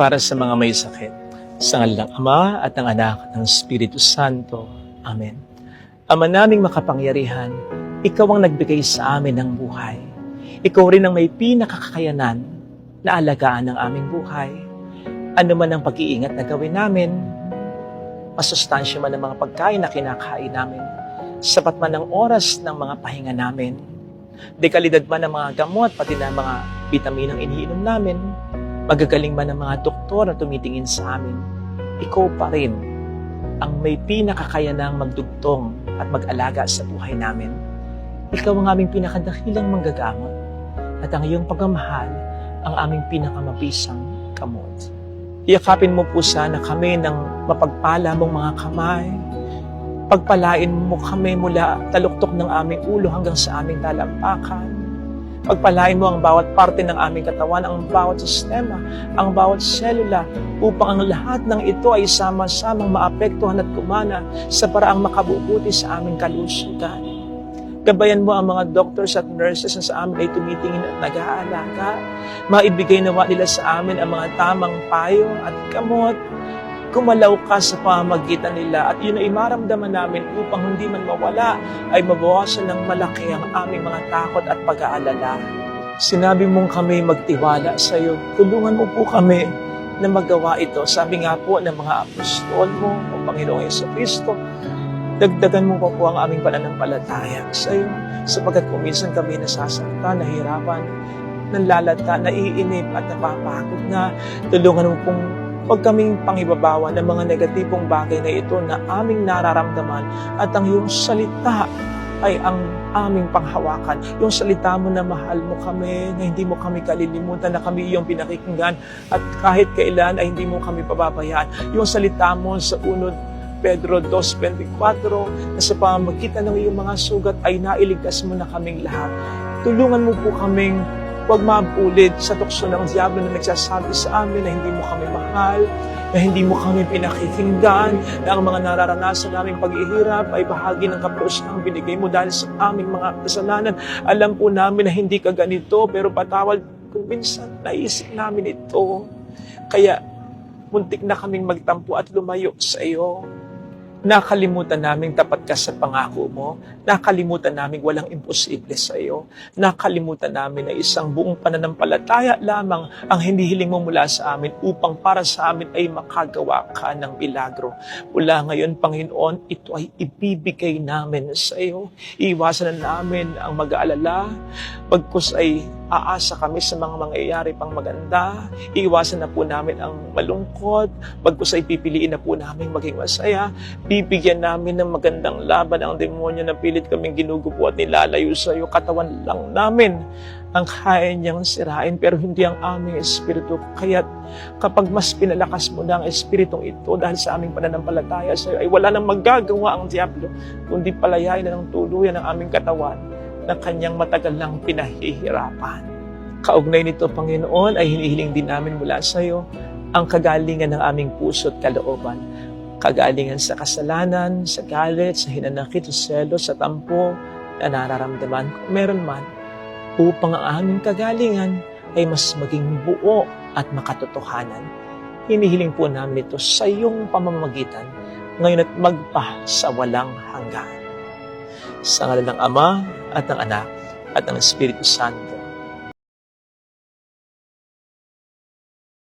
para sa mga may sakit. Sa ngalan ng Ama at ng Anak at ng Espiritu Santo. Amen. Ama naming makapangyarihan, Ikaw ang nagbigay sa amin ng buhay. Ikaw rin ang may pinakakakayanan na alagaan ng aming buhay. Ano man ang pag-iingat na gawin namin, masustansya man ang mga pagkain na kinakain namin, sapat man ang oras ng mga pahinga namin, dekalidad man ang mga gamot, pati na mga bitaminang iniinom namin, magagaling man ang mga doktor na tumitingin sa amin, ikaw pa rin ang may pinakakayanang magdugtong at mag-alaga sa buhay namin. Ikaw ang aming pinakadakilang manggagamot at ang iyong pagmamahal ang aming pinakamabisang kamot. Iyakapin mo po sana kami ng mapagpala mong mga kamay. Pagpalain mo kami mula taluktok ng aming ulo hanggang sa aming talampakan. Pagpalain mo ang bawat parte ng aming katawan, ang bawat sistema, ang bawat selula, upang ang lahat ng ito ay sama-samang maapektuhan at kumana sa paraang makabubuti sa aming kalusugan. Gabayan mo ang mga doctors at nurses na sa amin ay tumitingin at nag-aalaga. Maibigay nawa nila sa amin ang mga tamang payo at kamot. Kumalaw ka sa pamagitan nila at yun ay maramdaman namin upang hindi man mawala ay mabawasan ng malaki ang aming mga takot at pag-aalala. Sinabi mong kami magtiwala sa iyo. Tulungan mo po kami na magawa ito. Sabi nga po ng mga apostol mo, o Panginoong Yeso Kristo, dagdagan mo pa po ang aming pananampalataya sa iyo sapagkat kung minsan kami nasasaktan, nahihirapan, nanlalata, naiinip at napapagod na, tulungan mo pong Huwag kaming pangibabawa ng mga negatibong bagay na ito na aming nararamdaman at ang iyong salita ay ang aming panghawakan. Yung salita mo na mahal mo kami, na hindi mo kami kalilimutan, na kami iyong pinakikinggan at kahit kailan ay hindi mo kami pababayaan. Yung salita mo sa unod Pedro 2.24 na sa pamamagitan ng iyong mga sugat ay nailigtas mo na kaming lahat. Tulungan mo po kaming huwag mabulit sa tukso ng Diablo na nagsasabi sa amin na hindi mo kami mahal, na hindi mo kami pinakikinggan, na ang mga nararanasan naming paghihirap ay bahagi ng kaprosang binigay mo dahil sa aming mga kasalanan. Alam po namin na hindi ka ganito, pero patawad kung minsan naisip namin ito. Kaya muntik na kaming magtampo at lumayo sa iyo. Nakalimutan namin tapat ka sa pangako mo. Nakalimutan namin walang imposible sa iyo. Nakalimutan namin na isang buong pananampalataya lamang ang hinihiling mo mula sa amin upang para sa amin ay makagawa ka ng milagro. Mula ngayon, Panginoon, ito ay ibibigay namin sa iyo. Iiwasan na namin ang mag-aalala. Pagkus ay aasa kami sa mga mangyayari pang maganda. Iiwasan na po namin ang malungkot. Pagkus ay pipiliin na po namin maging masaya. Bibigyan namin ng magandang laban ang demonyo na pilit kaming ginugupo at nilalayo sa iyo. Katawan lang namin ang kaya niyang sirain pero hindi ang aming espiritu. Kaya't kapag mas pinalakas mo na ang espiritong ito dahil sa aming pananampalataya sa iyo, ay wala nang magagawa ang Diablo kundi palayain na ng tuluyan ang aming katawan na kanyang matagal lang pinahihirapan. Kaugnay nito, Panginoon, ay hinihiling din namin mula sa iyo ang kagalingan ng aming puso at kalooban. Kagalingan sa kasalanan, sa galit, sa hinanakit, sa selos, sa tampo na nararamdaman kung meron man upang ang aming kagalingan ay mas maging buo at makatotohanan. Hinihiling po namin ito sa iyong pamamagitan ngayon at magpa sa walang hanggan. Sa ngalan ng Ama at ng Anak at ng Espiritu Santo.